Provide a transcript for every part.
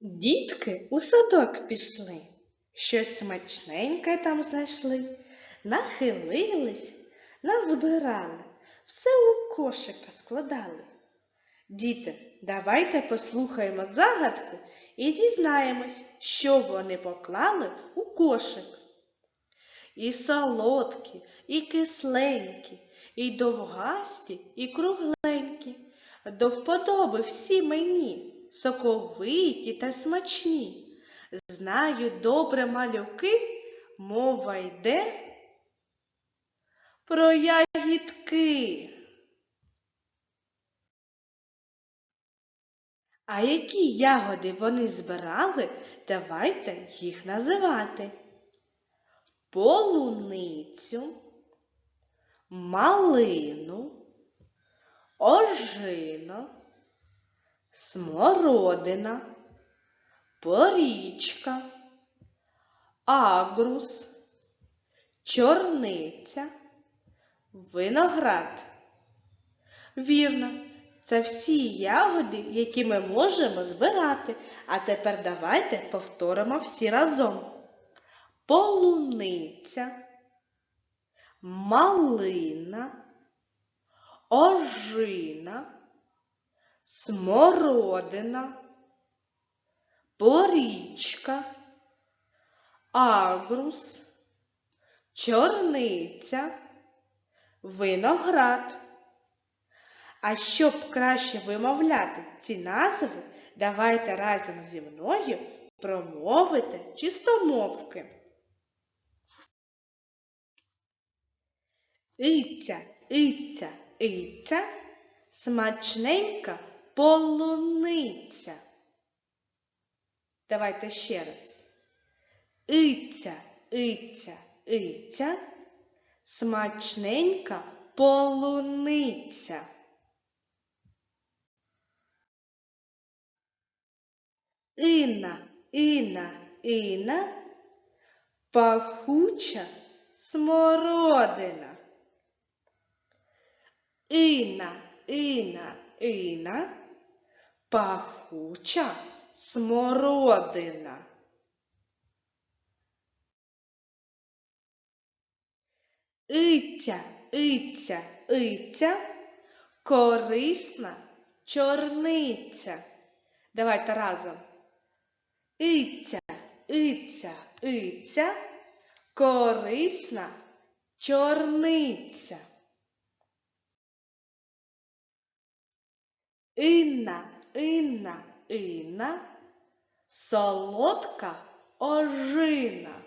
Дітки у садок пішли, щось смачненьке там знайшли, нахилились, назбирали, все у кошика складали. Діти, давайте послухаємо загадку і дізнаємось, що вони поклали у кошик. І солодкі, і кисленькі, і довгасті, і кругленькі. До вподоби всі мені, соковиті та смачні. Знаю добре малюки, мова йде про ягідки. А які ягоди вони збирали, давайте їх називати. Полуницю, малину, ожина, смородина, порічка, агрус, чорниця, виноград. Вірно, це всі ягоди, які ми можемо збирати. А тепер давайте повторимо всі разом. Полуниця, малина, ожина, смородина, порічка, агрус, чорниця, виноград. А щоб краще вимовляти ці назви, давайте разом зі мною промовити чистомовки. Иця, иця, иця, смачненька полуниця. Давайте ще раз. Иця, иця, иця, смачненька полуниця. Інна, Інна, Інна, пахуча смородина. Інна, Інна, Інна, пахуча смородина. Иця, иця, иця, корисна чорниця. Давайте разом. Иця, иця, иця, корисна чорниця. Інна, інна, інна, солодка ожина.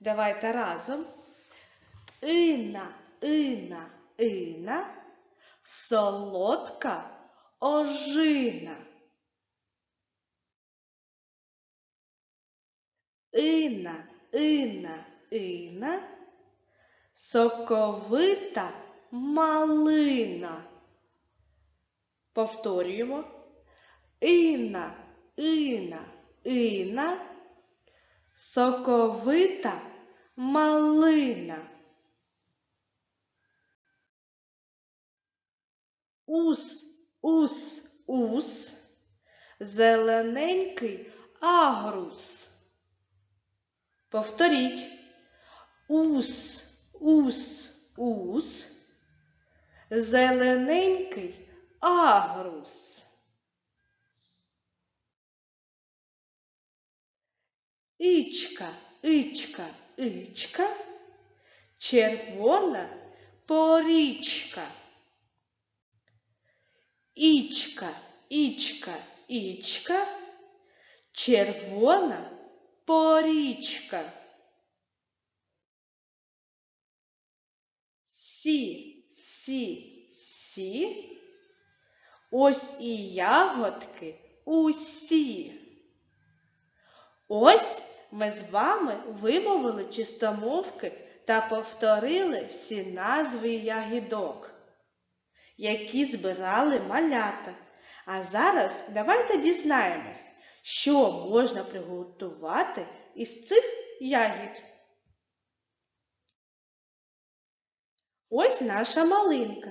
Давайте разом. Інна, інна, інна, солодка ожина. Інна, інна, інна, соковита малина. Повторюємо. Інна, інна, інна, соковита малина. Ус, ус, ус, зелененький агрус. Повторіть. Ус, ус, ус, зелененький агрус. Ічка, ічка, ічка, червона порічка. Ічка, ічка, ічка, червона порічка. Сі, сі, сі. Ось і ягодки усі. Ось ми з вами вимовили чистомовки та повторили всі назви ягідок, які збирали малята. А зараз давайте дізнаємось, що можна приготувати із цих ягід. Ось наша малинка.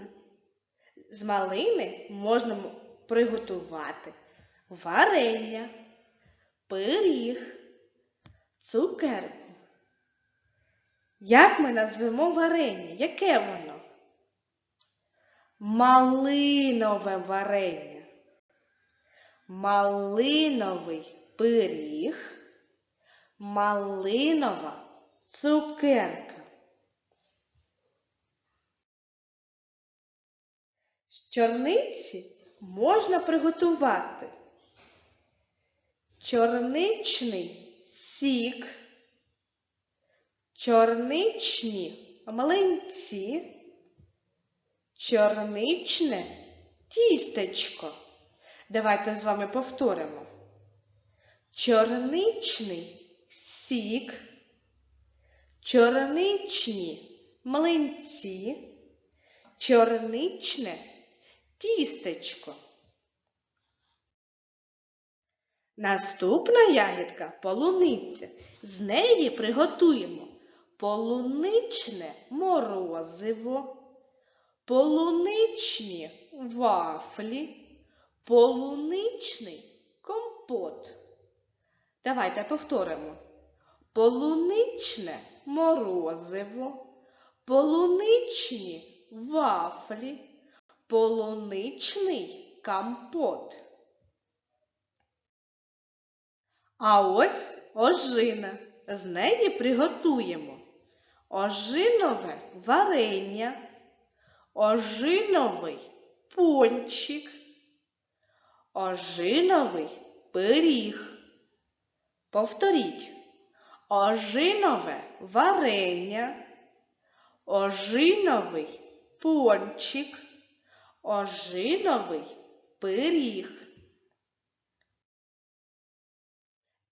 З малини можна приготувати варення, пиріг, цукерку. Як ми назвемо варення? Яке воно? Малинове варення. Малиновий пиріг, малинова цукерка. З чорниці можна приготувати чорничний сік, чорничні млинці, чорничне тістечко. Давайте з вами повторимо. Чорничний сік, чорничні млинці, чорничне тістечко. Наступна ягідка полуниця. З неї приготуємо полуничне морозиво, полуничні вафлі, полуничний компот. Давайте повторимо. Полуничне морозиво, полуничні вафлі, полуничний компот. А ось ожина. З неї приготуємо ожинове варення, ожиновий пончик, ожиновий пиріг. Повторіть ожинове варення, ожиновий пончик, ожиновий пиріг.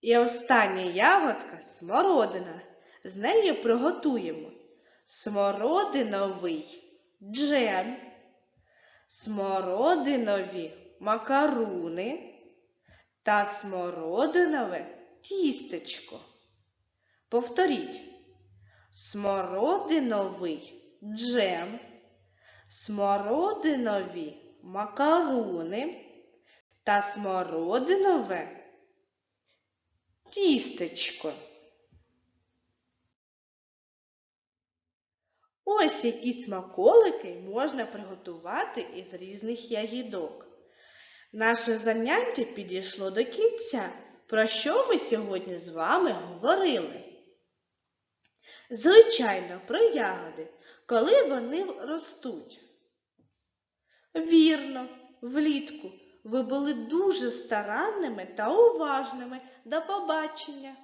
І остання ягодка смородина. З нею приготуємо. Смородиновий джем, смородинові макаруни. Та смородинове тістечко. Повторіть. Смородиновий джем, смородинові макаруни. Та смородинове тістечко. Ось які смаколики можна приготувати із різних ягідок. Наше заняття підійшло до кінця. Про що ми сьогодні з вами говорили? Звичайно, про ягоди, коли вони ростуть. Вірно, влітку ви були дуже старанними та уважними. До побачення!